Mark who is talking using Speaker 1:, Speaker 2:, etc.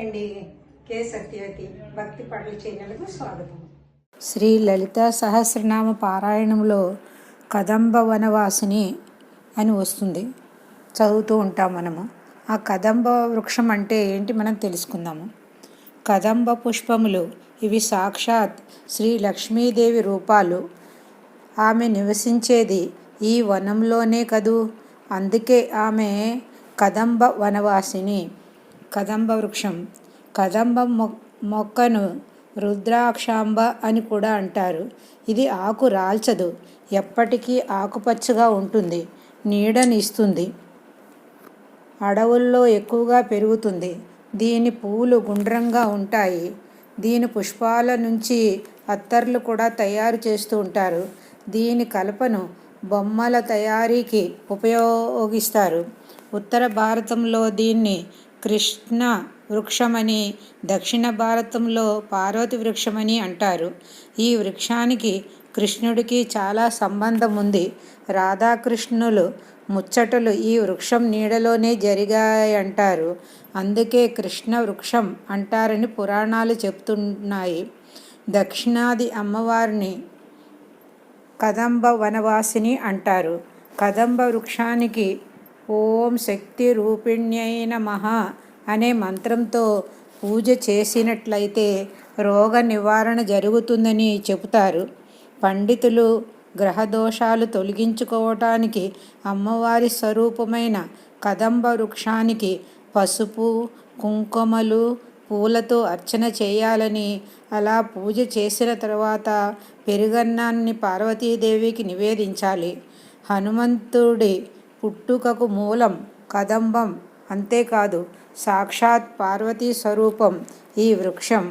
Speaker 1: అండి. కే సత్యవతి భక్తి పాటల ఛానల్కు స్వాగతం.
Speaker 2: శ్రీ లలిత సహస్రనామ పారాయణంలో కదంబ వనవాసిని అని వస్తుంది. చదువుతూ ఉంటాం మనము. ఆ కదంబ వృక్షం అంటే ఏంటి మనం తెలుసుకుందాము. కదంబ పుష్పములు ఇవి సాక్షాత్ శ్రీ లక్ష్మీదేవి రూపాలు. ఆమె నివసించేది ఈ వనంలోనే కదూ. అందుకే ఆమె కదంబ వనవాసిని. కదంబ వృక్షం. కదంబ మొ మొక్కను రుద్రాక్షాంబ అని కూడా అంటారు. ఇది ఆకు రాల్చదు. ఎప్పటికీ ఆకుపచ్చగా ఉంటుంది. నీడనిస్తుంది. అడవుల్లో ఎక్కువగా పెరుగుతుంది. దీని పువ్వులు గుండ్రంగా ఉంటాయి. దీని పుష్పాల నుంచి అత్తర్లు కూడా తయారు చేస్తూ ఉంటారు. దీని కలపను బొమ్మల తయారీకి ఉపయోగిస్తారు. ఉత్తర భారతంలో దీన్ని కృష్ణ వృక్షమని దక్షిణ భారతంలో పార్వతి వృక్షమని అంటారు. ఈ వృక్షానికి కృష్ణుడికి చాలా సంబంధం ఉంది. రాధాకృష్ణులు ముచ్చటలు ఈ వృక్షం నీడలోనే జరిగాయంటారు. అందుకే కృష్ణ వృక్షం అంటారని పురాణాలు చెప్తున్నాయి. దక్షిణాది అమ్మవారిని కదంబ వనవాసిని అంటారు. కదంబ వృక్షానికి ఓం శక్తి రూపిణ్యై నమ అనే మంత్రంతో పూజ చేసినట్లయితే రోగ నివారణ జరుగుతుందని చెబుతారు. పండితులు గ్రహదోషాలు తొలగించుకోవటానికి అమ్మవారి స్వరూపమైన కదంబ వృక్షానికి పసుపు కుంకుమలు పూలతో అర్చన చేయాలని అలా పూజ చేసిన తర్వాత పెరుగన్నాన్ని పార్వతీదేవికి నివేదించాలి. హనుమంతుడి పుట్టుకకు మూలం కదంబం అంతేకాదు సాక్షాత్ పార్వతీ స్వరూపం ఈ వృక్షం.